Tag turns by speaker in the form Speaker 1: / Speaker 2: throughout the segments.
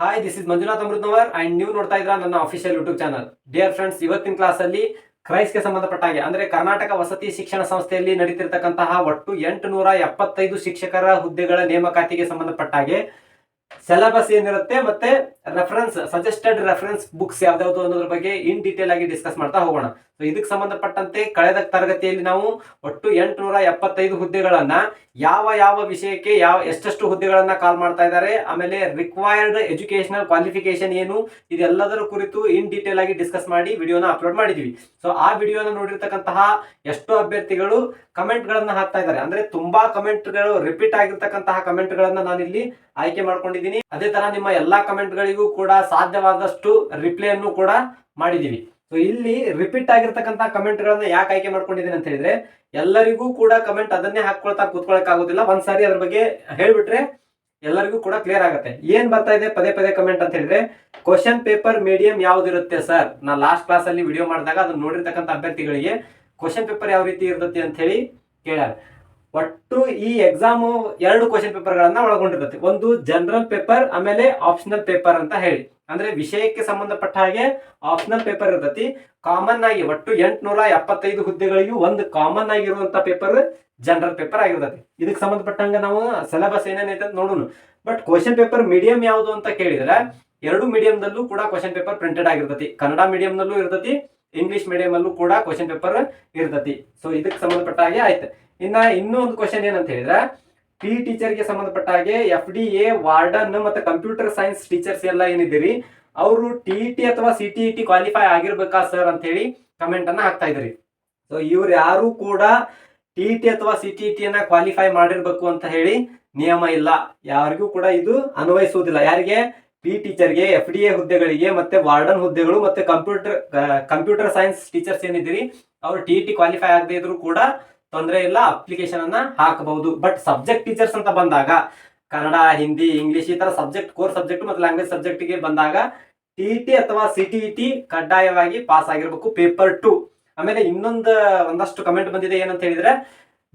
Speaker 1: Hi this is Manjunath Amrutnavar and ನೀವು ನೋಡ್ತಾ ಇದ್ರ ನನ್ನ official YouTube channel dear friends ಇವತ್ತಿನ ಕ್ಲಾಸ್ ಅಲ್ಲಿ ಕ್ರೈಸ್ಗೆ ಸಂಬಂಧಪಟ್ಟ ಹಾಗೆ, ಅಂದ್ರೆ ಕರ್ನಾಟಕ ವಸತಿ ಶಿಕ್ಷಣ ಸಂಸ್ಥೆಯಲ್ಲಿ ನಡೀತಿರ್ತಕ್ಕಂತಹ ಒಟ್ಟು ಎಂಟು ನೂರ ಎಪ್ಪತ್ತೈದು ಶಿಕ್ಷಕರ ಹುದ್ದೆಗಳ ನೇಮಕಾತಿಗೆ ಸಂಬಂಧಪಟ್ಟ ಹಾಗೆ ಸಿಲೆಬಸ್ ಏನಿರುತ್ತೆ ಮತ್ತೆ ರೆಫರೆನ್ಸ್ ಸಜೆಸ್ಟೆಡ್ ರೆಫರೆನ್ಸ್ ಬುಕ್ಸ್ ಯಾವ್ದಾವ್ದು ಅನ್ನೋದ್ರ ಬಗ್ಗೆ ಇನ್ ಡೀಟೇಲ್ ಆಗಿ ಡಿಸ್ಕಸ್ ಮಾಡ್ತಾ ಹೋಗೋಣ. ಇದಕ್ಕೆ ಸಂಬಂಧಪಟ್ಟಂತೆ ಕಳೆದ ತರಗತಿಯಲ್ಲಿ ನಾವು ಒಟ್ಟು ಎಂಟುನೂರ ಎಪ್ಪತ್ತೈದು ಹುದ್ದೆಗಳನ್ನ ಯಾವ ಯಾವ ವಿಷಯಕ್ಕೆ ಯಾವ ಎಷ್ಟೆಷ್ಟು ಹುದ್ದೆಗಳನ್ನ ಕಾಲ್ ಮಾಡ್ತಾ ಇದ್ದಾರೆ, ಆಮೇಲೆ ರಿಕ್ವೈರ್ಡ್ ಎಜುಕೇಶನಲ್ ಕ್ವಾಲಿಫಿಕೇಶನ್ ಏನು, ಇದೆಲ್ಲದರ ಕುರಿತು ಇನ್ ಡೀಟೇಲ್ ಆಗಿ ಡಿಸ್ಕಸ್ ಮಾಡಿ ವಿಡಿಯೋನ ಅಪ್ಲೋಡ್ ಮಾಡಿದೀವಿ. ಸೊ ಆ ವಿಡಿಯೋನ ನೋಡಿರ್ತಕ್ಕಂತಹ ಎಷ್ಟು ಅಭ್ಯರ್ಥಿಗಳು ಕಮೆಂಟ್ ಗಳನ್ನ ಹಾಕ್ತಾ ಇದ್ದಾರೆ. ಅಂದ್ರೆ ತುಂಬಾ ಕಮೆಂಟ್ಗಳು ರಿಪೀಟ್ ಆಗಿರ್ತಕ್ಕಂತಹ ಕಮೆಂಟ್ ಗಳನ್ನ ನಾನಿಲ್ಲಿ ಆಯ್ಕೆ ಮಾಡ್ಕೊಂಡಿದ್ದೀನಿ. ಅದೇ ತರ ನಿಮ್ಮ ಎಲ್ಲಾ ಕಮೆಂಟ್ ಗಳಿಗೂ ಕೂಡ ಸಾಧ್ಯವಾದಷ್ಟು ರಿಪ್ಲೈ ಅನ್ನು ಕೂಡ ಮಾಡಿದೀವಿ. ಸೊ ಇಲ್ಲಿ ರಿಪೀಟ್ ಆಗಿರ್ತಕ್ಕಂತಹ ಕಮೆಂಟ್ ಗಳನ್ನ ಯಾಕೆ ಆಯ್ಕೆ ಮಾಡ್ಕೊಂಡಿದ್ದೀನಿ ಅಂತ ಹೇಳಿದ್ರೆ, ಎಲ್ಲರಿಗೂ ಕೂಡ ಕಮೆಂಟ್ ಅದನ್ನೇ ಹಾಕೊಳ್ತಾ ಕೂತ್ಕೊಳಕ್ ಆಗೋದಿಲ್ಲ ಒಂದ್ಸಾರಿ ಅದ್ರ ಬಗ್ಗೆ ಹೇಳ್ಬಿಟ್ರೆ ಎಲ್ಲರಿಗೂ ಕೂಡ ಕ್ಲಿಯರ್ ಆಗುತ್ತೆ. ಏನ್ ಬರ್ತಾ ಇದೆ? ಪದೇ ಪದೇ ಕಮೆಂಟ್ ಅಂತ ಹೇಳಿದ್ರೆ ಕ್ವಶನ್ ಪೇಪರ್ ಮೀಡಿಯಂ ಯಾವ್ದಿರುತ್ತೆ ಸರ್ ನಾ ಲಾಸ್ಟ್ ಕ್ಲಾಸ್ ಅಲ್ಲಿ ವಿಡಿಯೋ ಮಾಡಿದಾಗ ಅದನ್ನ ನೋಡಿರ್ತಕ್ಕಂಥ ಅಭ್ಯರ್ಥಿಗಳಿಗೆ ಕ್ವಶನ್ ಪೇಪರ್ ಯಾವ ರೀತಿ ಇರುತ್ತೆ ಅಂತ ಹೇಳಿ ಕೇಳ್ಯಾರ. ಒಟ್ಟು ಈ ಎಕ್ಸಾಮ್ ಎರಡು ಕ್ವಶನ್ ಪೇಪರ್ ಗಳನ್ನ ಒಳಗೊಂಡಿರುತ್ತೆ. ಒಂದು ಜನರಲ್ ಪೇಪರ್ ಆಮೇಲೆ ಆಪ್ಷನಲ್ ಪೇಪರ್ ಅಂತ ಹೇಳಿ. ಅಂದ್ರೆ ವಿಷಯಕ್ಕೆ ಸಂಬಂಧಪಟ್ಟ ಹಾಗೆ ಆಪ್ಷನಲ್ ಪೇಪರ್ ಇರ್ತತಿ. ಕಾಮನ್ ಆಗಿ ಒಟ್ಟು ಎಂಟುನೂರ ಎಪ್ಪತ್ತೈದು ಹುದ್ದೆಗಳಿಗೂ ಒಂದು ಕಾಮನ್ ಆಗಿರುವಂತ ಪೇಪರ್ ಜನರಲ್ ಪೇಪರ್ ಆಗಿರ್ತತಿ. ಇದಕ್ಕೆ ಸಂಬಂಧಪಟ್ಟಂಗ ನಾವು ಸಿಲೆಬಸ್ ಏನೇನೈತೆ ಅಂತ ನೋಡೋಣ ಬಟ್ ಕ್ವಶನ್ ಪೇಪರ್ ಮೀಡಿಯಂ ಯಾವುದು ಅಂತ ಕೇಳಿದ್ರೆ, ಎರಡು ಮೀಡಿಯಂದಲ್ಲೂ ಕೂಡ ಕ್ವಶನ್ ಪೇಪರ್ ಪ್ರಿಂಟೆಡ್ ಆಗಿರ್ತತಿ. ಕನ್ನಡ ಮೀಡಿಯಂನಲ್ಲೂ ಇರ್ತತಿ ಇಂಗ್ಲಿಷ್ ಮೀಡಿಯಂ ಅಲ್ಲೂ ಕೂಡ ಕ್ವಶನ್ ಪೇಪರ್ ಇರ್ತತಿ. ಸೊ ಇದಕ್ಕೆ ಸಂಬಂಧಪಟ್ಟ ಹಾಗೆ ಆಯ್ತು. ಇನ್ನ ಇನ್ನೂ ಒಂದು ಕ್ವಶನ್ ಏನಂತ ಹೇಳಿದ್ರೆ ಪಿ ಟೀಚರ್ಗೆ ಸಂಬಂಧಪಟ್ಟ ಹಾಗೆ ಎಫ್ ಡಿ ಎ ವಾರ್ಡನ್ ಮತ್ತೆ ಕಂಪ್ಯೂಟರ್ ಸೈನ್ಸ್ ಟೀಚರ್ಸ್ ಎಲ್ಲ ಏನಿದ್ದೀರಿ, ಅವರು ಟಿ ಟಿ ಅಥವಾ ಸಿ ಟಿ ಟಿ ಕ್ವಾಲಿಫೈ ಆಗಿರ್ಬೇಕಾ ಸರ್ ಅಂತ ಹೇಳಿ ಕಮೆಂಟ್ ಅನ್ನ ಹಾಕ್ತಾ ಇದ್ರಿ ಸೊ ಇವ್ರು ಯಾರು ಕೂಡ ಟಿ ಟಿ ಅಥವಾ ಸಿ ಟಿ ಟಿ ಅನ್ನ ಕ್ವಾಲಿಫೈ ಮಾಡಿರ್ಬೇಕು ಅಂತ ಹೇಳಿ ನಿಯಮ ಇಲ್ಲ. ಯಾರಿಗೂ ಕೂಡ ಇದು ಅನ್ವಯಿಸುವುದಿಲ್ಲ. ಯಾರಿಗೆ? ಪಿ ಟೀಚರ್ಗೆ ಎಫ್ ಡಿ ಎ ಹುದ್ದೆಗಳಿಗೆ ಮತ್ತೆ ವಾರ್ಡನ್ ಹುದ್ದೆಗಳು ಮತ್ತೆ ಕಂಪ್ಯೂಟರ್ ಕಂಪ್ಯೂಟರ್ ಸೈನ್ಸ್ ಟೀಚರ್ಸ್ ಏನಿದ್ದೀರಿ, ಅವರು ಟಿ ಟಿ ಕ್ವಾಲಿಫೈ ಆಗದೆ ಇದ್ರು ಕೂಡ ತೊಂದರೆ ಇಲ್ಲ ಅಪ್ಲಿಕೇಶನ್ ಅನ್ನ ಹಾಕಬಹುದು. ಬಟ್ ಸಬ್ಜೆಕ್ಟ್ ಟೀಚರ್ಸ್ ಅಂತ ಬಂದಾಗ, ಕನ್ನಡ, ಹಿಂದಿ ಇಂಗ್ಲಿಷ್ ಈ ತರ ಸಬ್ಜೆಕ್ಟ್ ಕೋರ್ ಸಬ್ಜೆಕ್ಟ್ ಮತ್ತು ಲ್ಯಾಂಗ್ವೇಜ್ ಸಬ್ಜೆಕ್ಟ್ಗೆ ಬಂದಾಗ ಟಿ ಟಿ ಅಥವಾ ಸಿ ಟಿ ಟಿ ಕಡ್ಡಾಯವಾಗಿ ಪಾಸ್ ಆಗಿರ್ಬೇಕು ಪೇಪರ್ ಟು ಆಮೇಲೆ ಇನ್ನೊಂದು ಒಂದಷ್ಟು ಕಮೆಂಟ್ ಬಂದಿದೆ, ಏನಂತ ಹೇಳಿದ್ರೆ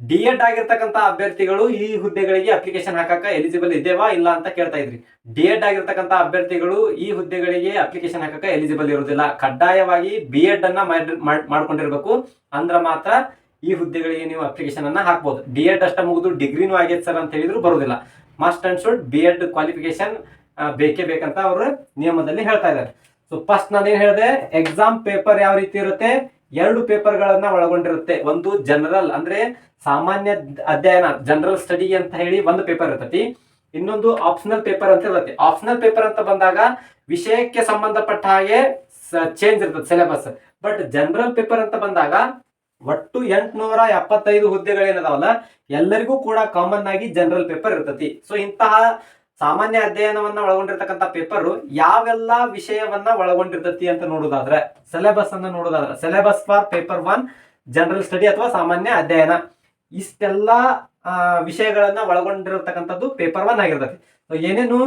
Speaker 1: ಡಿ ಎಡ್ ಆಗಿರ್ತಕ್ಕಂಥ ಅಭ್ಯರ್ಥಿಗಳು ಈ ಹುದ್ದೆಗಳಿಗೆ ಅಪ್ಲಿಕೇಶನ್ ಹಾಕಕ್ಕೆ ಎಲಿಜಿಬಲ್ ಇದೇವಾ ಇಲ್ಲ ಅಂತ ಕೇಳ್ತಾ ಇದ್ರಿ. ಡಿ ಎಡ್ ಆಗಿರ್ತಕ್ಕಂಥ ಅಭ್ಯರ್ಥಿಗಳು ಈ ಹುದ್ದೆಗಳಿಗೆ ಅಪ್ಲಿಕೇಶನ್ ಹಾಕಕ್ಕೆ ಎಲಿಜಿಬಲ್ ಇರುವುದಿಲ್ಲ. ಕಡ್ಡಾಯವಾಗಿ ಬಿ ಎಡ್ ಅನ್ನ ಮಾಡ್- ಮಾಡ್- ಮಾಡ್ಕೊಂಡಿರ್ಬೇಕು. ಅಂದ್ರ ಮಾತ್ರ ಈ ಹುದ್ದೆಗಳಿಗೆ ನೀವು ಅಪ್ಲಿಕೇಶನ್ ಅನ್ನ ಹಾಕ್ಬೋದು. ಬಿ ಎಡ್ ಅಷ್ಟ ಮುಗಿದು ಡಿಗ್ರಿನೂ ಆಗೈತೆ ಸರ್ ಅಂತ ಹೇಳಿದ್ರು ಬರುವುದಿಲ್ಲ must and should B Ed qualification ಬೇಕೇ ಬೇಕಂತ ಅವರು ನಿಯಮದಲ್ಲಿ ಹೇಳ್ತಾ ಇದ್ದಾರೆ. ಸೊ ಫಸ್ಟ್ ನಾನೇನು ಹೇಳಿದೆ ಎಕ್ಸಾಮ್ ಪೇಪರ್ ಯಾವ ರೀತಿ ಇರುತ್ತೆ? ಎರಡು ಪೇಪರ್ ಗಳನ್ನ ಒಳಗೊಂಡಿರುತ್ತೆ. ಒಂದು ಜನರಲ್ ಅಂದ್ರೆ ಸಾಮಾನ್ಯ ಅಧ್ಯಯನ ಜನರಲ್ ಸ್ಟಡಿ ಅಂತ ಹೇಳಿ ಒಂದು ಪೇಪರ್ ಇರ್ತತಿ. ಇನ್ನೊಂದು ಆಪ್ಷನಲ್ ಪೇಪರ್ ಅಂತ ಇರುತ್ತೆ. ಆಪ್ಷನಲ್ ಪೇಪರ್ ಅಂತ ಬಂದಾಗ ವಿಷಯಕ್ಕೆ ಸಂಬಂಧಪಟ್ಟ ಹಾಗೆ ಚೇಂಜ್ ಇರ್ತದೆ ಸಿಲೆಬಸ್ ಬಟ್ ಜನರಲ್ ಪೇಪರ್ ಅಂತ ಬಂದಾಗ ಒಟ್ಟು ಎಂಟುನೂರ ಎಪ್ಪತ್ತೈದು ಹುದ್ದೆಗಳೇನದಾವಲ್ಲ? ಎಲ್ಲರಿಗೂ ಕೂಡ ಕಾಮನ್ ಆಗಿ ಜನರಲ್ ಪೇಪರ್ ಇರ್ತತಿ. ಸೊ ಇಂತಹ ಸಾಮಾನ್ಯ ಅಧ್ಯಯನವನ್ನ ಒಳಗೊಂಡಿರ್ತಕ್ಕಂಥ ಪೇಪರ್ ಯಾವೆಲ್ಲ ವಿಷಯವನ್ನ ಒಳಗೊಂಡಿರ್ತತಿ ಅಂತ ನೋಡೋದಾದ್ರೆ ಸಿಲೆಬಸ್ ಅನ್ನ ನೋಡೋದಾದ್ರೆ syllabus for paper one general study ಅಥವಾ ಸಾಮಾನ್ಯ ಅಧ್ಯಯನ. ಇಷ್ಟೆಲ್ಲ ವಿಷಯಗಳನ್ನ ಒಳಗೊಂಡಿರತಕ್ಕಂಥದ್ದು ಪೇಪರ್ ಒನ್ ಆಗಿರ್ತತಿ. ಸೊ ಏನೇನು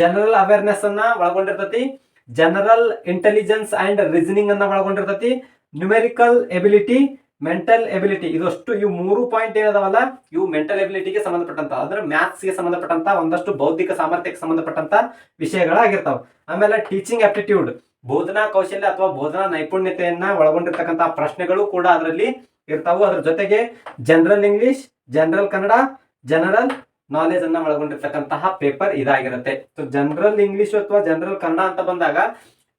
Speaker 1: ಜನರಲ್ ಅವೇರ್ನೆಸ್ ಅನ್ನ ಒಳಗೊಂಡಿರ್ತತಿ? ಜನರಲ್ ಇಂಟೆಲಿಜೆನ್ಸ್ ಅಂಡ್ ರೀಸನಿಂಗ್ ಅನ್ನ ಒಳಗೊಂಡಿರ್ತತಿ. ನ್ಯೂಮೆರಿಕಲ್ ಎಬಿಲಿಟಿ ಮೆಂಟಲ್ ಎಬಿಲಿಟಿ ಇದಷ್ಟು ಇವು ಮೂರು ಪಾಯಿಂಟ್ ಏನದಾವಲ್ಲ? ಇವು ಮೆಂಟಲ್ ಎಬಿಲಿಟಿಗೆ ಸಂಬಂಧಪಟ್ಟಂತ, ಅಂದ್ರೆ ಮ್ಯಾಥ್ಸ್ಗೆ ಸಂಬಂಧಪಟ್ಟಂತ, ಒಂದಷ್ಟು ಬೌದ್ಧಿಕ ಸಾಮರ್ಥ್ಯಕ್ಕೆ ಸಂಬಂಧಪಟ್ಟಂತ ವಿಷಯಗಳಾಗಿರ್ತಾವ. ಆಮೇಲೆ ಟೀಚಿಂಗ್ ಆಪ್ಟಿಟ್ಯೂಡ್ ಬೋಧನಾ ಕೌಶಲ್ಯ ಅಥವಾ ಬೋಧನಾ ನೈಪುಣ್ಯತೆಯನ್ನ ಒಳಗೊಂಡಿರ್ತಕ್ಕಂಥ ಪ್ರಶ್ನೆಗಳು ಕೂಡ ಅದರಲ್ಲಿ ಇರ್ತಾವು. ಅದ್ರ ಜೊತೆಗೆ general English general Kannada general knowledge ಅನ್ನ ಒಳಗೊಂಡಿರ್ತಕ್ಕಂತಹ ಪೇಪರ್ ಇದಾಗಿರುತ್ತೆ. ಸೊ ಜನರಲ್ ಇಂಗ್ಲಿಷ್ ಅಥವಾ ಜನರಲ್ ಕನ್ನಡ ಅಂತ ಬಂದಾಗ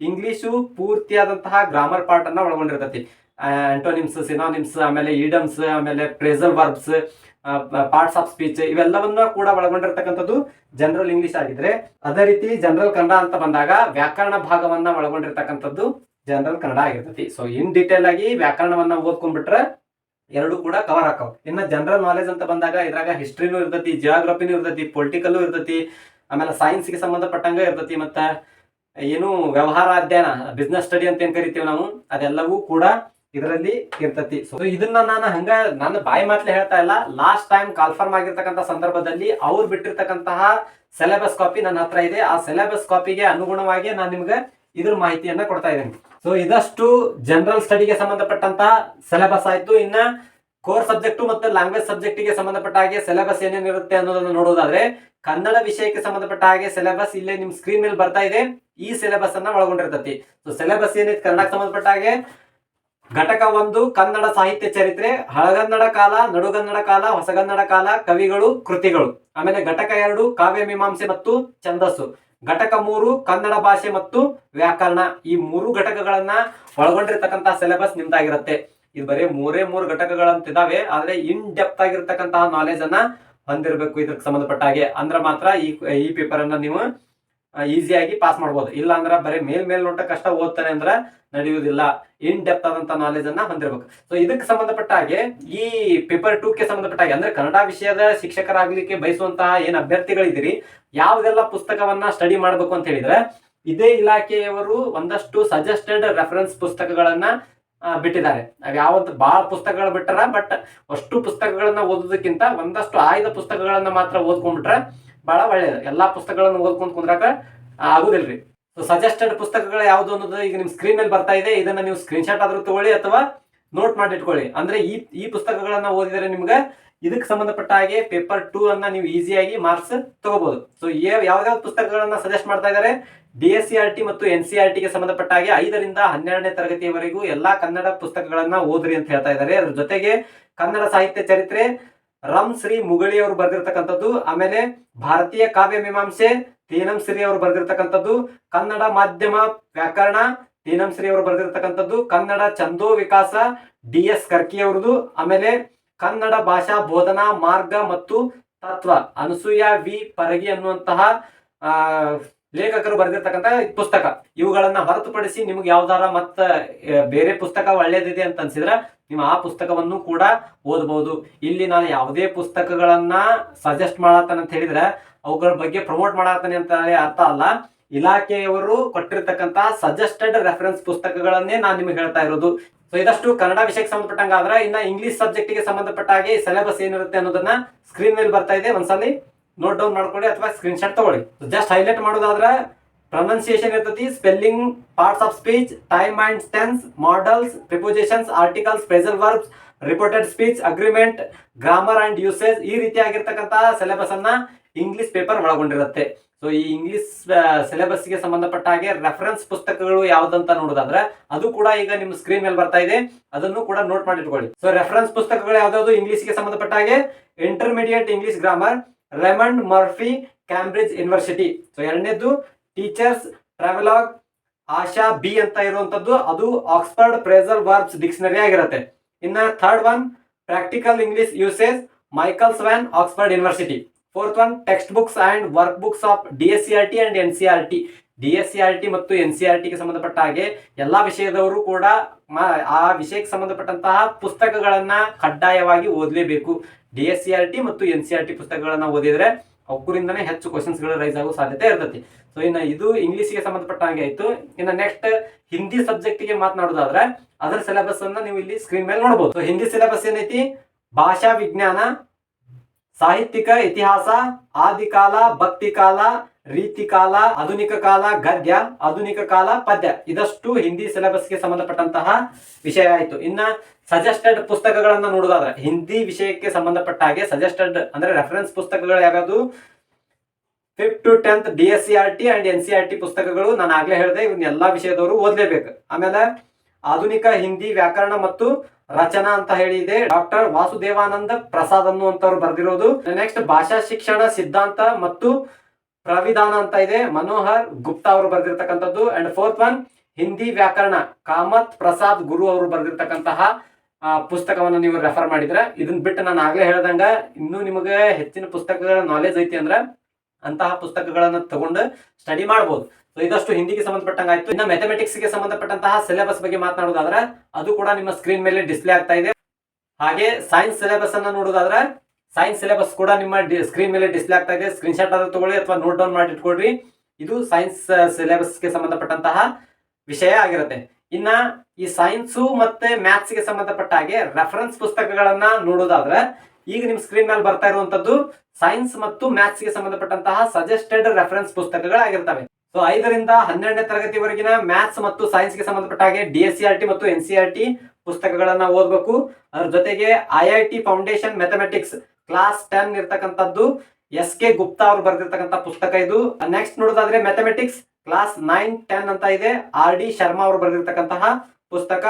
Speaker 1: ಇಂಗ್ಲಿಷು ಪೂರ್ತಿಯಾದಂತಹ ಗ್ರಾಮರ್ ಪಾರ್ಟ್ ಅನ್ನ ಒಳಗೊಂಡಿರ್ತೈತಿ. ಆಂಟೋನಿಮ್ಸ್ ಸಿನಾನಿಮ್ಸ್ ಆಮೇಲೆ ಈಡಮ್ಸ್, ಆಮೇಲೆ phrasal verbs parts of speech ಇವೆಲ್ಲವನ್ನ ಕೂಡ ಒಳಗೊಂಡಿರ್ತಕ್ಕಂಥದ್ದು ಜನರಲ್ ಇಂಗ್ಲಿಷ್ ಆಗಿದ್ರೆ. ಅದೇ ರೀತಿ ಜನರಲ್ ಕನ್ನಡ ಅಂತ ಬಂದಾಗ ವ್ಯಾಕರಣ ಭಾಗವನ್ನ ಒಳಗೊಂಡಿರ್ತಕ್ಕಂಥದ್ದು ಜನರಲ್ ಕನ್ನಡ ಆಗಿರ್ತೈತಿ. ಸೊ ಇನ್ ಡೀಟೇಲ್ ಆಗಿ ವ್ಯಾಕರಣವನ್ನ ಓದ್ಕೊಂಡ್ಬಿಟ್ರೆ ಎರಡು ಕೂಡ ಕವರ್ ಆಕಾವ್ ಇನ್ನ ಜನರಲ್ ನಾಲೆಜ್ ಅಂತ ಬಂದಾಗ ಇದ್ರಾಗ ಹಿಸ್ಟ್ರಿನೂ ಇರ್ತೈತಿ ಜಿಯೋಗ್ರಫಿನೂ ಇರ್ತೈತಿ ಪೊಲಿಟಿಕಲ್ಲು ಇರ್ತೈತಿ, ಆಮೇಲೆ ಸೈನ್ಸ್ಗೆ ಸಂಬಂಧಪಟ್ಟಂಗ ಇರ್ತೈತಿ ಮತ್ತು ಏನು ವ್ಯವಹಾರ ಅಧ್ಯಯನ ಬಿಸ್ನೆಸ್ ಸ್ಟಡಿ ಅಂತ ಏನು ಕರಿತೀವಿ ನಾವು, ಅದೆಲ್ಲವೂ ಕೂಡ ಇದರಲ್ಲಿ ಇರ್ತತಿ. ಸೊ ಇದನ್ನ ನಾನು ಹಂಗ ನನ್ನ ಬಾಯಿ ಮಾತ್ಲೆ ಹೇಳ್ತಾ ಇಲ್ಲ. ಲಾಸ್ಟ್ ಟೈಮ್ ಕಾಲ್ಫರ್ಮ್ ಆಗಿರ್ತಕ್ಕಂಥ ಸಂದರ್ಭದಲ್ಲಿ ಅವ್ರು ಬಿಟ್ಟಿರ್ತಕ್ಕಂತಹ ಸಿಲೆಬಸ್ ಕಾಪಿ ನನ್ನ ಹತ್ರ ಇದೆ. ಆ ಸಿಲೆಬಸ್ ಕಾಪಿಗೆ ಅನುಗುಣವಾಗಿ ನಾನು ನಿಮ್ಗೆ ಇದ್ರ ಮಾಹಿತಿಯನ್ನ ಕೊಡ್ತಾ ಇದ್ದೀನಿ. ಸೊ ಇದಷ್ಟು ಜನರಲ್ ಸ್ಟಡಿಗೆ ಸಂಬಂಧಪಟ್ಟಂತ ಸಿಲೆಬಸ್ ಆಯ್ತು. ಇನ್ನ ಕೋರ್ ಸಬ್ಜೆಕ್ಟ್ ಮತ್ತೆ ಲ್ಯಾಂಗ್ವೇಜ್ ಸಬ್ಜೆಕ್ಟ್ಗೆ ಸಂಬಂಧಪಟ್ಟ ಹಾಗೆ ಸಿಲೆಬಸ್ ಏನೇನಿರುತ್ತೆ ಅನ್ನೋದನ್ನ ನೋಡೋದಾದ್ರೆ ಕನ್ನಡ ವಿಷಯಕ್ಕೆ ಸಂಬಂಧಪಟ್ಟ ಹಾಗೆ ಸಿಲೆಬಸ್ ಇಲ್ಲೇ ನಿಮ್ ಸ್ಕ್ರೀನ್ ಮೇಲೆ ಬರ್ತಾ ಇದೆ. ಈ ಸಿಲೆಬಸ್ ಅನ್ನ ಒಳಗೊಂಡಿರ್ತತಿ. ಸೊ ಸಿಲೆಬಸ್ ಏನೈತಿ ಕನ್ನಡಕ್ಕೆ ಸಂಬಂಧಪಟ್ಟ ಹಾಗೆ ಘಟಕ ಒಂದು, ಕನ್ನಡ ಸಾಹಿತ್ಯ ಚರಿತ್ರೆ, ಹಳಗನ್ನಡ ಕಾಲ, ನಡುಗನ್ನಡ ಕಾಲ, ಹೊಸಗನ್ನಡ ಕಾಲ, ಕವಿಗಳು, ಕೃತಿಗಳು. ಆಮೇಲೆ ಘಟಕ ಎರಡು, ಕಾವ್ಯ ಮೀಮಾಂಸೆ ಮತ್ತು ಛಂದಸ್ಸು. ಘಟಕ ಮೂರು, ಕನ್ನಡ ಭಾಷೆ ಮತ್ತು ವ್ಯಾಕರಣ. ಈ ಮೂರು ಘಟಕಗಳನ್ನ ಒಳಗೊಂಡಿರ್ತಕ್ಕಂತಹ ಸಿಲೆಬಸ್ ನಿಮ್ದಾಗಿರುತ್ತೆ. ಇದು ಬರೀ ಮೂರೇ ಮೂರು ಘಟಕಗಳಂತಿದಾವೆ, ಆದ್ರೆ ಇನ್ ಡೆಪ್ತ್ ಆಗಿರ್ತಕ್ಕಂತಹ ನಾಲೆಜ್ ಅನ್ನ ಹೊಂದಿರಬೇಕು ಇದಕ್ಕೆ ಸಂಬಂಧಪಟ್ಟ ಹಾಗೆ. ಅಂದ್ರೆ ಮಾತ್ರ ಈ ಈ ಪೇಪರ್ ಅನ್ನ ನೀವು ಈಸಿಯಾಗಿ ಪಾಸ್ ಮಾಡ್ಬೋದು. ಇಲ್ಲ ಅಂದ್ರೆ ಬರೀ ಮೇಲ್ ಮೇಲ್ ನೋಟ ಕಷ್ಟ ಓದ್ತಾನೆ ಅಂದ್ರೆ ನಡೆಯುವುದಿಲ್ಲ. ಇನ್ ಡೆಪ್ತ್ ಆದಂತ ನಾಲೆಜ್ ಅನ್ನ ಹೊಂದಿರಬೇಕು. ಸೊ ಇದಕ್ಕೆ ಸಂಬಂಧಪಟ್ಟ ಹಾಗೆ ಈ ಪೇಪರ್ ಟೂ ಗೆ ಸಂಬಂಧಪಟ್ಟ ಹಾಗೆ, ಅಂದ್ರೆ ಕನ್ನಡ ವಿಷಯದ ಶಿಕ್ಷಕರಾಗಲಿಕ್ಕೆ ಬಯಸುವಂತಹ ಏನ್ ಅಭ್ಯರ್ಥಿಗಳಿದ್ದೀರಿ, ಯಾವ್ದೆಲ್ಲ ಪುಸ್ತಕವನ್ನ ಸ್ಟಡಿ ಮಾಡ್ಬೇಕು ಅಂತ ಹೇಳಿದ್ರೆ, ಇದೇ ಇಲಾಖೆಯವರು ಒಂದಷ್ಟು ಸಜೆಸ್ಟೆಡ್ ರೆಫರೆನ್ಸ್ ಪುಸ್ತಕಗಳನ್ನ ಬಿಟ್ಟಿದ್ದಾರೆ. ಯಾವತ್ತು ಯಾವಂತ ಬಹಳ ಪುಸ್ತಕಗಳು ಬಿಟ್ಟರ ಬಟ್ ಅಷ್ಟು ಪುಸ್ತಕಗಳನ್ನ ಓದೋದಕ್ಕಿಂತ ಒಂದಷ್ಟು ಆಯ್ದ ಪುಸ್ತಕಗಳನ್ನ ಮಾತ್ರ ಓದ್ಕೊಂಡ್ಬಿಟ್ರೆ ಬಹಳ ಒಳ್ಳೇದು ಎಲ್ಲಾ ಪುಸ್ತಕಗಳನ್ನು ಓದ್ಕೊಂಡ್ ಕುಂದ್ರಾಕ ಆಗುದಿಲ್ರಿ. ಸೊ ಸಜೆಸ್ಟೆಡ್ ಪುಸ್ತಕಗಳು ಯಾವ್ದು ಅನ್ನೋದು ಈಗ ನಿಮ್ ಸ್ಕ್ರೀನ್ ಮೇಲೆ ಬರ್ತಾ ಇದೆ. ಇದನ್ನ ನೀವು ಸ್ಕ್ರೀನ್ ಶಾಟ್ ಆದ್ರೂ ತಗೊಳ್ಳಿ ಅಥವಾ ನೋಟ್ ಮಾಡಿ ಇಟ್ಕೊಳ್ಳಿ ಅಂದ್ರೆ ಈ ಈ ಪುಸ್ತಕಗಳನ್ನ ಓದಿದರೆ ನಿಮ್ಗೆ ಇದಕ್ಕೆ ಸಂಬಂಧಪಟ್ಟ ಹಾಗೆ ಪೇಪರ್ ಟೂ ಅನ್ನ ನೀವು ಈಸಿಯಾಗಿ ಮಾರ್ಕ್ಸ್ ತಗೋಬಹುದು ಸೊ ಯಾವ್ಯಾವ ಪುಸ್ತಕಗಳನ್ನ ಸಜೆಸ್ಟ್ ಮಾಡ್ತಾ ಇದ್ದಾರೆ D S C R T ಮತ್ತು ಎನ್ ಸಿ ಆರ್ ಟಿಗೆ ಸಂಬಂಧಪಟ್ಟ ಹಾಗೆ ಐದರಿಂದ ಹನ್ನೆರಡನೇ ತರಗತಿಯವರೆಗೂ ಎಲ್ಲಾ ಕನ್ನಡ ಪುಸ್ತಕಗಳನ್ನ ಓದ್ರಿ ಅಂತ ಹೇಳ್ತಾ ಇದ್ದಾರೆ ಅದ್ರ ಜೊತೆಗೆ ಕನ್ನಡ ಸಾಹಿತ್ಯ ಚರಿತ್ರೆ ರಮ್ ಶ್ರೀ ಮುಗಳಿ ಅವರು ಬರೆದಿರ್ತಕ್ಕಂಥದ್ದು, ಆಮೇಲೆ ಭಾರತೀಯ ಕಾವ್ಯ ಮೀಮಾಂಸೆ, ತೀನಂ ಶ್ರೀ ಅವರು ಬರೆದಿರ್ತಕ್ಕಂಥದ್ದು, ಕನ್ನಡ ಮಾಧ್ಯಮ ವ್ಯಾಕರಣ, ತೀನಂ ಶ್ರೀ ಅವರು ಬರೆದಿರ್ತಕ್ಕಂಥದ್ದು, ಕನ್ನಡ ಚಂದೋ ವಿಕಾಸ ಡಿ ಎಸ್ ಕರ್ಕಿ ಅವರದು ಆಮೇಲೆ ಕನ್ನಡ ಭಾಷಾ ಬೋಧನಾ ಮಾರ್ಗ ಮತ್ತು ತತ್ವ, ಅನಸೂಯ ವಿ. ಪರಗಿ ಅನ್ನುವಂತಹ ಲೇಖಕರು ಬರೆದಿರ್ತಕ್ಕಂಥ ಪುಸ್ತಕ. ಇವುಗಳನ್ನ ಹೊರತುಪಡಿಸಿ ನಿಮ್ಗೆ ಯಾವ್ದಾರ ಮತ್ತ ಬೇರೆ ಪುಸ್ತಕ ಒಳ್ಳೇದಿದೆ ಅಂತ ಅನ್ಸಿದ್ರ ನೀವು ಆ ಪುಸ್ತಕವನ್ನು ಕೂಡ ಓದಬಹುದು ಇಲ್ಲಿ ನಾನು ಯಾವುದೇ ಪುಸ್ತಕಗಳನ್ನ ಸಜೆಸ್ಟ್ ಮಾಡತ್ತಾನೆ ಅಂತ ಹೇಳಿದ್ರೆ ಅವುಗಳ ಬಗ್ಗೆ ಪ್ರಮೋಟ್ ಮಾಡತ್ತಾನೆ ಅಂತ ಅರ್ಥ ಅಲ್ಲ. ಇಲಾಖೆಯವರು ಕೊಟ್ಟಿರ್ತಕ್ಕಂತಹ ಸಜೆಸ್ಟೆಡ್ ರೆಫರೆನ್ಸ್ ಪುಸ್ತಕಗಳನ್ನೇ ನಾನು ನಿಮಗೆ ಹೇಳ್ತಾ ಇರೋದು. ಸೊ ಇದಷ್ಟು ಕನ್ನಡ ವಿಷಯಕ್ಕೆ ಸಂಬಂಧಪಟ್ಟಂಗ ಆದ್ರೆ ಇನ್ನ ಇಂಗ್ಲಿಷ್ ಸಬ್ಜೆಕ್ಟ್ಗೆ ಸಂಬಂಧಪಟ್ಟ ಹಾಗೆ ಸಿಲೆಬಸ್ ಏನಿರುತ್ತೆ ಅನ್ನೋದನ್ನ ಸ್ಕ್ರೀನ್ ಮೇಲೆ ಬರ್ತಾ ಇದೆ. ಒಂದ್ಸಲಿ ನೋಟ್ ಡೌನ್ ಮಾಡ್ಕೊಳ್ಳಿ ಅಥವಾ ಸ್ಕ್ರೀನ್ ಶಾಟ್ ತಗೊಳ್ಳಿ ಜಸ್ಟ್ ಹೈಲೈಟ್ ಮಾಡೋದಾದ್ರೆ ಪ್ರೊನೌನ್ಸಿಯೇಷನ್ ಇರ್ತೈತಿ spelling parts of speech time and tenses modals prepositions articles phrasal verbs reported speech agreement grammar and usage ಈ ರೀತಿಯಾಗಿರ್ತಕ್ಕಂತಹ ಸಿಲೆಬಸ್ ಅನ್ನ ಇಂಗ್ಲಿಷ್ ಪೇಪರ್ ಒಳಗೊಂಡಿರುತ್ತೆ. ಸೊ ಈ ಇಂಗ್ಲಿಷ್ ಸಿಲೆಬಸ್ಗೆ ಸಂಬಂಧಪಟ್ಟ ಹಾಗೆ ರೆಫರೆನ್ಸ್ ಪುಸ್ತಕಗಳು ಯಾವ್ದಂತ ನೋಡೋದಾದ್ರೆ ಅದು ಕೂಡ ಈಗ ನಿಮ್ಮ ಸ್ಕ್ರೀನ್ ಮೇಲೆ ಬರ್ತಾ ಇದೆ. ಅದನ್ನು ಕೂಡ ನೋಟ್ ಮಾಡಿ ಇಟ್ಕೊಳ್ಳಿ. ಸೊ ರೆಫರೆನ್ಸ್ ಪುಸ್ತಕಗಳು ಯಾವ್ದಾದ್ರು ಇಂಗ್ಲಿಷ್ಗೆ ಸಂಬಂಧಪಟ್ಟ ಹಾಗೆ? Intermediate English grammar Raymond Murphy Cambridge University so ಎರಡನೇದು ಟೀಚರ್ಸ್ ಟ್ರಾವೆಲಾಗ್ ಆಶಾ, ಬಿ ಅಂತ ಇರುವಂತದ್ದು ಅದು ಆಕ್ಸ್ಫರ್ಡ್ ಪ್ರೇಸಲ್ ವರ್ಬ್ಸ್ ಡಿಕ್ಷನರಿ ಆಗಿರುತ್ತೆ. ಇನ್ನ third one practical English usage Michael Swan Oxford University fourth one text books and work books of D S C R T and N C R T D S C R T ಮತ್ತು N C R ಟಿಗೆ ಸಂಬಂಧಪಟ್ಟ ಹಾಗೆ ಎಲ್ಲಾ ವಿಷಯದವರು ಕೂಡ ಆ ವಿಷಯಕ್ಕೆ ಸಂಬಂಧಪಟ್ಟಂತಹ ಪುಸ್ತಕಗಳನ್ನ ಕಡ್ಡಾಯವಾಗಿ ಓದಲೇಬೇಕು. D S C R T ಮತ್ತು ಎನ್ ಸಿ ಆರ್ ಟಿ ಪುಸ್ತಕಗಳನ್ನ ಓದಿದ್ರೆ ಅವರಿಂದನೇ ಹೆಚ್ಚು ಕ್ವಶನ್ಸ್ಗಳು ರೈಸ್ ಆಗೋ ಸಾಧ್ಯತೆ ಇರ್ತೈತಿ. ಸೊ ಇನ್ನು ಇದು ಇಂಗ್ಲೀಷಿಗೆ ಸಂಬಂಧಪಟ್ಟ ಹಾಗೆ ಆಯಿತು. ಇನ್ನು ನೆಕ್ಸ್ಟ್ ಹಿಂದಿ ಸಬ್ಜೆಕ್ಟ್ಗೆ ಮಾತನಾಡೋದಾದ್ರೆ ಅದರ ಸಿಲೆಬಸ್ ಅನ್ನ ನೀವು ಇಲ್ಲಿ ಸ್ಕ್ರೀನ್ ಮೇಲೆ ನೋಡಬಹುದು ಸೊ ಹಿಂದಿ ಸಿಲೆಬಸ್ ಏನೈತಿ? ಭಾಷಾ ವಿಜ್ಞಾನ, ಸಾಹಿತ್ಯಿಕ ಇತಿಹಾಸ, ಆದಿಕಾಲ ಭಕ್ತಿ ಕಾಲ ರೀತಿ ಕಾಲ, ಆಧುನಿಕ ಕಾಲ, ಗದ್ಯ, ಆಧುನಿಕ ಕಾಲ, ಪದ್ಯ. ಇದಷ್ಟು ಹಿಂದಿ ಸಿಲೆಬಸ್ಗೆ ಸಂಬಂಧಪಟ್ಟಂತಹ ವಿಷಯ ಆಯಿತು. ಇನ್ನ ಸಜೆಸ್ಟೆಡ್ ಪುಸ್ತಕಗಳನ್ನ ನೋಡೋದಾದ್ರೆ, ಹಿಂದಿ ವಿಷಯಕ್ಕೆ ಸಂಬಂಧಪಟ್ಟ ಹಾಗೆ ಸಜೆಸ್ಟೆಡ್ ಅಂದ್ರೆ ರೆಫರೆನ್ಸ್ ಪುಸ್ತಕಗಳು ಯಾವ್ಯಾವುದು? Fifth to tenth D S C R T and N C R T ಪುಸ್ತಕಗಳು ನಾನು ಆಗ್ಲೇ ಹೇಳಿದೆ ಇವನ್ನ ಎಲ್ಲಾ ವಿಷಯದವರು ಓದ್ಲೇಬೇಕು. ಆಮೇಲೆ ಆಧುನಿಕ ಹಿಂದಿ ವ್ಯಾಕರಣ ಮತ್ತು ರಚನಾ ಅಂತ ಹೇಳಿದೆ ಡಾಕ್ಟರ್ ವಾಸುದೇವಾನಂದ ಪ್ರಸಾದ್ ಅನ್ನುವಂತವ್ರು ಬರೆದಿರೋದು. ನೆಕ್ಸ್ಟ್ ಭಾಷಾ ಶಿಕ್ಷಣ ಸಿದ್ಧಾಂತ ಮತ್ತು ಪ್ರವಿಧಾನ ಅಂತ ಇದೆ. ಮನೋಹರ್ ಗುಪ್ತಾ ಅವರು ಬರೆದಿರ್ತಕ್ಕಂಥದ್ದು. ಅಂಡ್ ಫೋರ್ತ್ ಒನ್ ಹಿಂದಿ ವ್ಯಾಕರಣ. ಕಾಮತ್ ಪ್ರಸಾದ್ ಗುರು ಅವರು ಬರೆದಿರ್ತಕ್ಕಂತಹ ಪುಸ್ತಕವನ್ನು ನೀವು ರೆಫರ್ ಮಾಡಿದ್ರೆ ಇದನ್ನ ಬಿಟ್ಟು ನಾನು ಆಗ್ಲೇ ಹೇಳ್ದಂಗ ಇನ್ನೂ ನಿಮಗೆ ಹೆಚ್ಚಿನ ಪುಸ್ತಕಗಳ ನಾಲೆಜ್ ಐತಿ ಅಂದ್ರೆ ಅಂತಹ ಪುಸ್ತಕಗಳನ್ನ ತಗೊಂಡು ಸ್ಟಡಿ ಮಾಡಬಹುದು ಸೊ ಇದಷ್ಟು ಹಿಂದಿಗೆ ಸಂಬಂಧಪಟ್ಟಂಗ ಆಯ್ತು ಇನ್ನು ಮ್ಯಾಥಮೆಟಿಕ್ಸ್ಗೆ ಸಂಬಂಧಪಟ್ಟಂತಹ ಸಿಲೆಬಸ್ ಬಗ್ಗೆ ಮಾತನಾಡೋದಾದ್ರೆ, ಅದು ಕೂಡ ನಿಮ್ಮ ಸ್ಕ್ರೀನ್ ಮೇಲೆ ಡಿಸ್ಪ್ಲೇ ಆಗ್ತಾ ಇದೆ. ಹಾಗೆ ಸೈನ್ಸ್ ಸಿಲೆಬಸ್ ಅನ್ನ ನೋಡೋದಾದ್ರೆ ಸೈನ್ಸ್ ಸಿಲೆಬಸ್ ಕೂಡ ನಿಮ್ಮ ಸ್ಕ್ರೀನ್ ಮೇಲೆ ಡಿಸ್ಪ್ಲೇ ಆಗ್ತಾ ಇದೆ. ಸ್ಕ್ರೀನ್ ಶಾಟ್ ಆದ್ರೂ ತಗೊಳ್ಳಿ ಅಥವಾ ನೋಟ್ ಡೌನ್ ಮಾಡಿ ಇಟ್ಕೊಳ್ರಿ ಇದು ಸೈನ್ಸ್ ಸಿಲೆಬಸ್ಗೆ ಸಂಬಂಧಪಟ್ಟಂತಹ ವಿಷಯ ಆಗಿರುತ್ತೆ. ಇನ್ನ ಈ ಸೈನ್ಸು ಮತ್ತೆ ಮ್ಯಾಥ್ಸ್ಗೆ ಸಂಬಂಧಪಟ್ಟ ಹಾಗೆ ರೆಫರೆನ್ಸ್ ಪುಸ್ತಕಗಳನ್ನ ನೋಡೋದಾದ್ರೆ, ಈಗ ನಿಮ್ ಸ್ಕ್ರೀನ್ ಮೇಲೆ ಬರ್ತಾ ಇರುವಂತದ್ದು ಸೈನ್ಸ್ ಮತ್ತು ಮ್ಯಾಥ್ಸ್ಗೆ ಸಂಬಂಧಪಟ್ಟಂತಹ ಸಜೆಸ್ಟೆಡ್ ರೆಫರೆನ್ಸ್ ಪುಸ್ತಕಗಳಾಗಿರ್ತವೆ. ಸೊ ಐದರಿಂದ ಹನ್ನೆರಡನೇ ತರಗತಿವರೆಗಿನ ಮ್ಯಾಥ್ಸ್ ಮತ್ತು ಸೈನ್ಸ್ಗೆ ಸಂಬಂಧಪಟ್ಟ ಹಾಗೆ D S C R T ಮತ್ತು ಎನ್ ಸಿ ಆರ್ ಟಿ ಪುಸ್ತಕಗಳನ್ನ ಓದಬೇಕು. ಅದ್ರ ಜೊತೆಗೆ I I T foundation mathematics class ten ಇರ್ತಕ್ಕಂಥದ್ದು ಎಸ್ ಕೆ ಗುಪ್ತಾ ಅವರು ಬರೆದಿರ್ತಕ್ಕಂಥ ಪುಸ್ತಕ ಇದು. ನೆಕ್ಸ್ಟ್ ನೋಡೋದಾದ್ರೆ ಮ್ಯಾಥಮೆಟಿಕ್ಸ್ ಕ್ಲಾಸ್ ನೈನ್ ಟೆನ್ ಅಂತ ಇದೆ. ಆರ್ ಡಿ ಶರ್ಮಾ ಅವರು ಬರೆದಿರ್ತಕ್ಕಂತಹ ಪುಸ್ತಕ.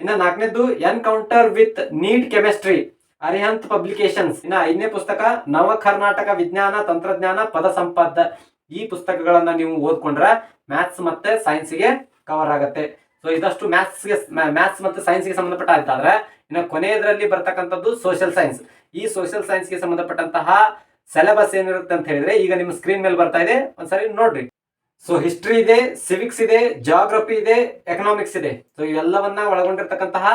Speaker 1: ಇನ್ನ ನಾಲ್ಕನೇದು encounter with NEET chemistry Arihant publications ಇನ್ನ ಐದನೇ ಪುಸ್ತಕ ನವ ಕರ್ನಾಟಕ ವಿಜ್ಞಾನ, ತಂತ್ರಜ್ಞಾನ, ಪದ ಸಂಪದ ಈ ಪುಸ್ತಕಗಳನ್ನ ನೀವು ಓದ್ಕೊಂಡ್ರೆ ಮ್ಯಾಥ್ಸ್ ಮತ್ತೆ ಸೈನ್ಸ್ಗೆ ಕವರ್ ಆಗುತ್ತೆ. ಸೊ ಇದಷ್ಟು ಮ್ಯಾಥ್ಸ್ಗೆ ಮ್ಯಾಥ್ಸ್ ಮತ್ತು ಸೈನ್ಸ್ಗೆ ಸಂಬಂಧಪಟ್ಟ ಆಯ್ತಾದ್ರೆ ಇನ್ನು ಕೊನೆಯದರಲ್ಲಿ ಬರ್ತಕ್ಕಂಥದ್ದು ಸೋಷಿಯಲ್ ಸೈನ್ಸ್ ಈ ಸೋಷಿಯಲ್ ಸೈನ್ಸ್ಗೆ ಸಂಬಂಧಪಟ್ಟಂತಹ ಸಿಲೆಬಸ್ ಏನಿರುತ್ತೆ ಅಂತ ಹೇಳಿದ್ರೆ ಈಗ ನಿಮ್ಮ ಸ್ಕ್ರೀನ್ ಮೇಲೆ ಬರ್ತಾ ಇದೆ, ಒಂದ್ಸರಿ ನೋಡ್ರಿ. ಸೊ ಹಿಸ್ಟ್ರಿ ಇದೆ ಸಿವಿಕ್ಸ್ ಇದೆ ಜಾಗ್ರಫಿ ಇದೆ ಎಕನಾಮಿಕ್ಸ್ ಇದೆ. ಸೊ ಇವೆಲ್ಲವನ್ನ ಒಳಗೊಂಡಿರ್ತಕ್ಕಂತಹ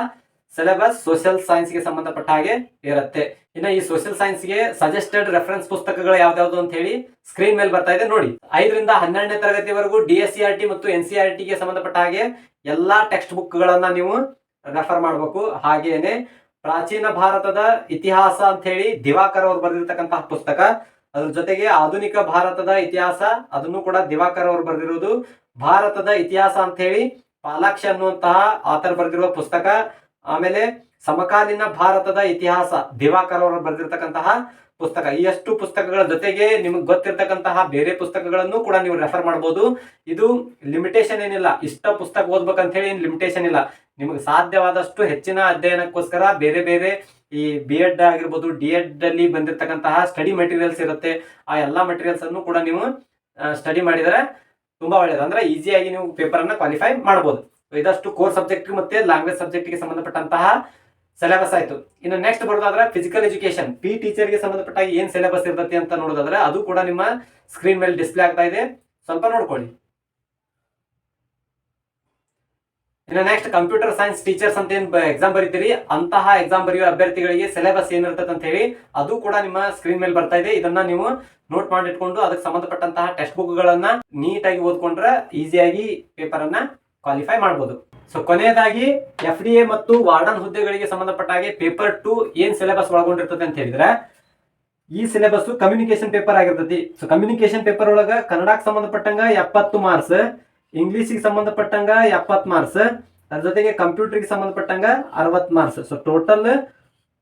Speaker 1: ಸಿಲೆಬಸ್ ಸೋಷಿಯಲ್ ಸೈನ್ಸ್ಗೆ ಸಂಬಂಧಪಟ್ಟ ಹಾಗೆ ಇರುತ್ತೆ. ಇನ್ನು ಈ ಸೋಷಿಯಲ್ ಸೈನ್ಸ್ಗೆ ಸಜೆಸ್ಟೆಡ್ ರೆಫರೆನ್ಸ್ ಪುಸ್ತಕಗಳು ಯಾವ್ದಾವ್ದು ಅಂತ ಹೇಳಿ ಸ್ಕ್ರೀನ್ ಮೇಲೆ ಬರ್ತಾ ಇದೆ, ನೋಡಿ. ಐದರಿಂದ ಹನ್ನೆರಡನೇ ತರಗತಿವರೆಗೂ D S C R T ಮತ್ತು ಎನ್ ಸಿ ಆರ್ ಟಿಗೆ ಸಂಬಂಧಪಟ್ಟ ಹಾಗೆ ಎಲ್ಲಾ ಟೆಕ್ಸ್ಟ್ ಬುಕ್ ಗಳನ್ನ ನೀವು ರೆಫರ್ ಮಾಡಬೇಕು. ಹಾಗೇನೆ ಪ್ರಾಚೀನ ಭಾರತದ ಇತಿಹಾಸ ಅಂತ ಹೇಳಿ ದಿವಾಕರ್ ಅವರು ಬರೆದಿರ್ತಕ್ಕಂತಹ ಪುಸ್ತಕ. ಅದ್ರ ಜೊತೆಗೆ ಆಧುನಿಕ ಭಾರತದ ಇತಿಹಾಸ, ಅದನ್ನು ಕೂಡ ದಿವಾಕರ್ ಅವರು ಬರೆದಿರುವುದು ಭಾರತದ ಇತಿಹಾಸ ಅಂತ ಹೇಳಿ ಪಾಲಾಕ್ಷ ಅನ್ನುವಂತಹ ಆತರ್ ಬರೆದಿರುವ ಪುಸ್ತಕ. ಆಮೇಲೆ ಸಮಕಾಲೀನ ಭಾರತದ ಇತಿಹಾಸ, ದಿವಾಕರ್ ಅವರು ಬರೆದಿರ್ತಕ್ಕಂತಹ ಪುಸ್ತಕ. ಈ ಎಷ್ಟು ಪುಸ್ತಕಗಳ ಜೊತೆಗೆ ನಿಮಗೆ ಗೊತ್ತಿರತಕ್ಕಂತಹ ಬೇರೆ ಪುಸ್ತಕಗಳನ್ನು ಕೂಡ ನೀವು ರೆಫರ್ ಮಾಡಬಹುದು ಇದು ಲಿಮಿಟೇಷನ್ ಏನಿಲ್ಲ. ಇಷ್ಟ ಪುಸ್ತಕ ಓದ್ಬೇಕಂತ ಹೇಳಿ ಲಿಮಿಟೇಷನ್ ಇಲ್ಲ. ನಿಮಗೆ ಸಾಧ್ಯವಾದಷ್ಟು ಹೆಚ್ಚಿನ ಅಧ್ಯಯನಕ್ಕೋಸ್ಕರ ಬೇರೆ ಬೇರೆ ಈ ಬಿ ಎಡ್ ಆಗಿರ್ಬೋದು ಡಿ ಎಡ್ ಅಲ್ಲಿ ಬಂದಿರತಕ್ಕಂತಹ ಸ್ಟಡಿ ಮೆಟೀರಿಯಲ್ಸ್ ಇರುತ್ತೆ. ಆ ಎಲ್ಲ ಮೆಟೀರಿಯಲ್ಸ್ ಅನ್ನು ಕೂಡ ನೀವು ಸ್ಟಡಿ ಮಾಡಿದರೆ ತುಂಬಾ ಒಳ್ಳೇದು. ಅಂದ್ರೆ ಈಸಿಯಾಗಿ ನೀವು ಪೇಪರ್ ಅನ್ನ ಕ್ವಾಲಿಫೈ ಮಾಡಬಹುದು ಇದಷ್ಟು ಕೋರ್ ಸಬ್ಜೆಕ್ಟ್ ಮತ್ತೆ ಲ್ಯಾಂಗ್ವೇಜ್ ಸಬ್ಜೆಕ್ಟ್ಗೆ ಸಂಬಂಧಪಟ್ಟಂತಹ ಸಿಲೆಬಸ್ ಆಯ್ತು. ಇನ್ನು ನೆಕ್ಸ್ಟ್ ಬರೋದಾದ್ರೆ ಫಿಸಿಕಲ್ ಎಜುಕೇಶನ್ ಪಿ ಟೀಚರ್ಗೆ ಸಂಬಂಧಪಟ್ಟ ಏನ್ ಸಿಲೆಬಸ್ ಇರ್ತೈತಿ ಅಂತ ನೋಡೋದಾದ್ರೆ ಅದು ಕೂಡ ನಿಮ್ಮ ಸ್ಕ್ರೀನ್ ಮೇಲೆ ಡಿಸ್ಪ್ಲೇ ಆಗ್ತಾ ಇದೆ. ಸ್ವಲ್ಪ ನೋಡ್ಕೊಳ್ಳಿ. ಇನ್ನು ನೆಕ್ಸ್ಟ್ ಕಂಪ್ಯೂಟರ್ ಸೈನ್ಸ್ ಟೀಚರ್ಸ್ ಅಂತ ಏನ್ ಎಕ್ಸಾಮ್ ಬರೀತೀರಿ? ಅಂತಹ ಎಕ್ಸಾಮ್ ಬರೆಯುವ ಅಭ್ಯರ್ಥಿಗಳಿಗೆ ಸಿಲೆಬಸ್ ಏನಿರ್ತದೆ ಅಂತ ಹೇಳಿ, ಅದು ಕೂಡ ನಿಮ್ಮ ಸ್ಕ್ರೀನ್ ಮೇಲೆ ಬರ್ತಾ ಇದೆ. ಇದನ್ನ ನೀವು ನೋಟ್ ಮಾಡಿಟ್ಕೊಂಡು ಅದಕ್ಕೆ ಸಂಬಂಧಪಟ್ಟಂತಹ ಟೆಕ್ಸ್ಟ್ ಬುಕ್ ಗಳನ್ನ ನೀಟಾಗಿ ಓದ್ಕೊಂಡ್ರೆ ಈಸಿಯಾಗಿ ಪೇಪರ್ ಅನ್ನ ಕ್ವಾಲಿಫೈ ಮಾಡಬಹುದು ಸೊ ಕೊನೆಯದಾಗಿ ಎಫ್ ಡಿ ಎ ಮತ್ತು ವಾರ್ಡನ್ ಹುದ್ದೆಗಳಿಗೆ ಸಂಬಂಧಪಟ್ಟ ಹಾಗೆ ಪೇಪರ್ ಟು ಏನ್ ಸಿಲೆಬಸ್ ಒಳಗೊಂಡಿರ್ತದೆ ಅಂತ ಹೇಳಿದ್ರೆ, ಈ ಸಿಲೆಬಸ್ ಕಮ್ಯುನಿಕೇಶನ್ ಪೇಪರ್ ಆಗಿರ್ತೈತಿ. ಸೊ ಕಮ್ಯುನಿಕೇಶನ್ ಪೇಪರ್ ಒಳಗ ಕನ್ನಡಕ್ಕೆ ಸಂಬಂಧಪಟ್ಟಂಗ ಎಪ್ಪತ್ತು ಮಾರ್ಕ್ಸ್ ಇಂಗ್ಲಿಷಿಗೆ ಸಂಬಂಧಪಟ್ಟಂಗ ಎಪ್ಪತ್ ಮಾರ್ಕ್ಸ್ ಅದ್ರ ಜೊತೆಗೆ ಕಂಪ್ಯೂಟರ್ಗೆ ಸಂಬಂಧಪಟ್ಟಂಗ ಅರವತ್ marks so total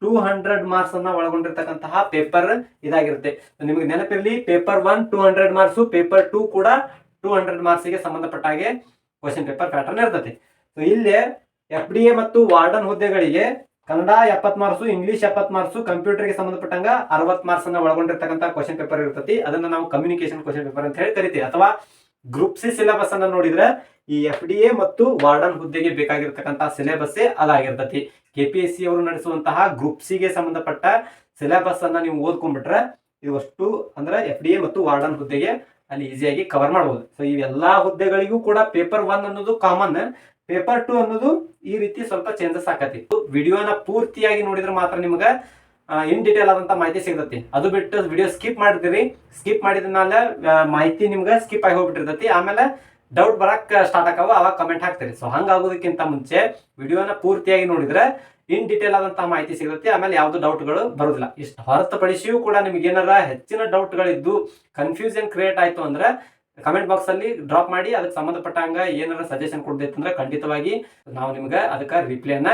Speaker 1: two hundred marks ಅನ್ನ ಒಳಗೊಂಡಿರ್ತಕ್ಕಂತಹ ಪೇಪರ್ ಇದಾಗಿರುತ್ತೆ. ನಿಮ್ಗೆ ನೆನಪಿರಲಿ paper one two hundred marks paper two ಕೂಡ ಟೂ ಹಂಡ್ರೆಡ್ ಮಾರ್ಕ್ಸ್ಗೆ ಸಂಬಂಧಪಟ್ಟ ಹಾಗೆ ಕ್ವಶನ್ ಪೇಪರ್ ಪ್ಯಾಟರ್ನ್ ಇರ್ತದೆ. ಸೊ ಇಲ್ಲೇ ಎಫ್ ಡಿ ಎ ಮತ್ತು ವಾರ್ಡನ್ ಹುದ್ದೆಗಳಿಗೆ ಕನ್ನಡ ಎಪ್ಪತ್ ಮಾರ್ಕ್ಸ್ ಇಂಗ್ಲಿಷ್ ಎಪ್ಪತ್ ಮಾರ್ಕ್ಸ್ ಕಂಪ್ಯೂಟರ್ಗೆ ಸಂಬಂಧಪಟ್ಟಂಗ ಅರವತ್ ಮಾರ್ಕ್ಸ್ ಅನ್ನ ಒಳಗೊಂಡಿರ್ತಕ್ಕಂಥ ಕ್ವಶನ್ ಪೇಪರ್ ಇರ್ತತಿ. ಅದನ್ನ ನಾವು ಕಮ್ಯುನಿಕೇಶನ್ ಕ್ವಶನ್ ಪೇಪರ್ ಅಂತ ಹೇಳಿ ಕರಿತೀವಿ. ಅಥವಾ ಗ್ರೂಪ್ ಸಿ ಸಿಲೆಬಸ್ ಅನ್ನ ನೋಡಿದ್ರೆ ಈ ಎಫ್ ಡಿ ಎ ಮತ್ತು ವಾರ್ಡನ್ ಹುದ್ದೆಗೆ ಬೇಕಾಗಿರ್ತಕ್ಕಂತಹ ಸಿಲೆಬಸ್ ಅದಾಗಿರ್ತತಿ ಕೆ ಪಿ ಎಸ್ ಸಿ ಅವರು ನಡೆಸುವಂತಹ ಗ್ರೂಪ್ ಸಿ ಗೆ ಸಂಬಂಧಪಟ್ಟ ಸಿಲೆಬಸ್ ಅನ್ನ ನೀವು ಓದ್ಕೊಂಡ್ಬಿಟ್ರೆ ಇವಷ್ಟು ಅಂದ್ರೆ ಎಫ್ ಡಿ ಎ ಮತ್ತು ವಾರ್ಡನ್ ಹುದ್ದೆಗೆ ಅಲ್ಲಿ ಈಸಿಯಾಗಿ ಕವರ್ ಮಾಡಬಹುದು ಸೊ ಇವೆಲ್ಲಾ ಹುದ್ದೆಗಳಿಗೂ ಕೂಡ ಪೇಪರ್ ಒನ್ ಅನ್ನೋದು ಕಾಮನ್ ಪೇಪರ್ ಟು ಅನ್ನೋದು ಈ ರೀತಿ ಸ್ವಲ್ಪ ಚೇಂಜಸ್ ಆಕತಿ. ವಿಡಿಯೋನ ಪೂರ್ತಿಯಾಗಿ ನೋಡಿದ್ರೆ ಮಾತ್ರ ನಿಮ್ಗೆ ಇನ್ ಡೀಟೇಲ್ ಆದಂತ ಮಾಹಿತಿ ಸಿಗ್ತತಿ. ಅದು ಬಿಟ್ಟು ವಿಡಿಯೋ ಸ್ಕಿಪ್ ಮಾಡಿದಿರಿ ಸ್ಕಿಪ್ ಮಾಡಿದ ಮೇಲೆ ಮಾಹಿತಿ ನಿಮ್ಗೆ ಸ್ಕಿಪ್ ಆಗಿ ಹೋಗ್ಬಿಟ್ಟಿರ್ತೈತಿ. ಆಮೇಲೆ ಡೌಟ್ ಬರಕ್ ಸ್ಟಾರ್ಟ್ ಆಕಾವ ಅವಾಗ ಕಮೆಂಟ್ ಹಾಕ್ತೀರಿ. ಸೊ ಹಂಗಾಗೋದಕ್ಕಿಂತ ಮುಂಚೆ ವಿಡಿಯೋನ ಪೂರ್ತಿಯಾಗಿ ನೋಡಿದ್ರೆ ಇನ್ ಡೀಟೇಲ್ ಆದಂತಹ ಮಾಹಿತಿ ಸಿಗುತ್ತೆ. ಆಮೇಲೆ ಯಾವ್ದು ಡೌಟ್ಗಳು ಬರೋದಿಲ್ಲ. ಇಷ್ಟು ಹೊರತುಪಡಿಸಿಯೂ ಕೂಡ ನಿಮ್ಗೆ ಏನಾರ ಹೆಚ್ಚಿನ ಡೌಟ್ಗಳಿದ್ದು ಕನ್ಫ್ಯೂಷನ್ ಕ್ರಿಯೇಟ್ ಆಯ್ತು ಅಂದ್ರೆ ಕಮೆಂಟ್ ಬಾಕ್ಸ್ ಅಲ್ಲಿ ಡ್ರಾಪ್ ಮಾಡಿ, ಅದಕ್ಕೆ ಸಂಬಂಧಪಟ್ಟಂಗ ಏನಾರ ಸಜೆಷನ್ ಕೊಡ್ಬೇಕಂದ್ರೆ ಖಂಡಿತವಾಗಿ ನಾವು ನಿಮ್ಗೆ ಅದಕ್ಕೆ ರಿಪ್ಲೈನ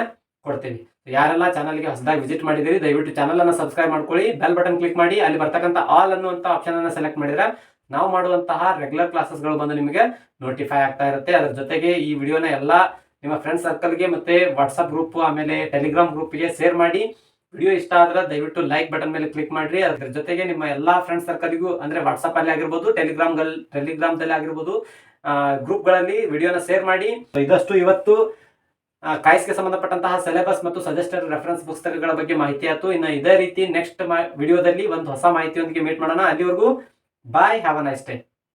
Speaker 1: ಕೊಡ್ತೀವಿ ಯಾರೆಲ್ಲ ಚಾನಲ್ಗೆ ಹೊಸದಾಗಿ ವಿಸಿಟ್ ಮಾಡಿದಿರಿ ದಯವಿಟ್ಟು ಚಾನಲ್ ಅನ್ನು ಸಬ್ಸ್ಕ್ರೈಬ್ ಮಾಡ್ಕೊಳ್ಳಿ ಬೆಲ್ ಬಟನ್ ಕ್ಲಿಕ್ ಮಾಡಿ, ಅಲ್ಲಿ ಬರ್ತಕ್ಕಂಥ ಆಲ್ ಅನ್ನುವಂತ ಆಪ್ಷನ್ ಅನ್ನು ಸೆಲೆಕ್ಟ್ ಮಾಡಿದ್ರೆ ನಾವು ಮಾಡುವಂತಹ ರೆಗ್ಯುಲರ್ ಕ್ಲಾಸಸ್ಗಳು ಬಂದು ನಿಮಗೆ ನೋಟಿಫೈ ಆಗ್ತಾ ಇರುತ್ತೆ. ಅದ್ರ ಜೊತೆಗೆ ಈ ವಿಡಿಯೋನ ಎಲ್ಲ ನಿಮ್ಮ ಫ್ರೆಂಡ್ ಸರ್ಕಲ್ಗೆ ಮತ್ತೆ ವಾಟ್ಸಪ್ ಗ್ರೂಪ್ ಆಮೇಲೆ ಟೆಲಿಗ್ರಾಮ್ ಗ್ರೂಪ್ಗೆ ಶೇರ್ ಮಾಡಿ. ವಿಡಿಯೋ ಇಷ್ಟ ಆದ್ರೆ ದಯವಿಟ್ಟು ಲೈಕ್ ಬಟನ್ ಮೇಲೆ ಕ್ಲಿಕ್ ಮಾಡಿರಿ. ಅದ್ರ ಜೊತೆಗೆ ನಿಮ್ಮ ಎಲ್ಲಾ ಫ್ರೆಂಡ್ ಸರ್ಕಲ್ಗೂ ಅಂದ್ರೆ ವಾಟ್ಸ್ಆಪ್ ಅಲ್ಲಿ ಆಗಿರ್ಬೋದು ಟೆಲಿಗ್ರಾಮ್ ಟೆಲಿಗ್ರಾಮ್ದಲ್ಲಿ ಆಗಿರ್ಬೋದು ಗ್ರೂಪ್ಗಳಲ್ಲಿ ವಿಡಿಯೋನ ಶೇರ್ ಮಾಡಿ. ಇದಷ್ಟು ಇವತ್ತು. ಕಾಯ್ಸ್ಗೆ ಸಂಬಂಧಪಟ್ಟಂತಹ ಸಿಲೆಬಸ್ ಮತ್ತು ಸಜೆಸ್ಟೆಡ್ ರೆಫರೆನ್ಸ್ ಪುಸ್ತಕಗಳ ಬಗ್ಗೆ ಮಾಹಿತಿ ಆಯ್ತು. ಇನ್ನು ಇದೇ ರೀತಿ ನೆಕ್ಸ್ಟ್ ವಿಡಿಯೋದಲ್ಲಿ ಒಂದು ಹೊಸ ಮಾಹಿತಿಯೊಂದಿಗೆ ಮೀಟ್ ಮಾಡೋಣ. ಅಲ್ಲಿವರೆಗೂ bye have a nice day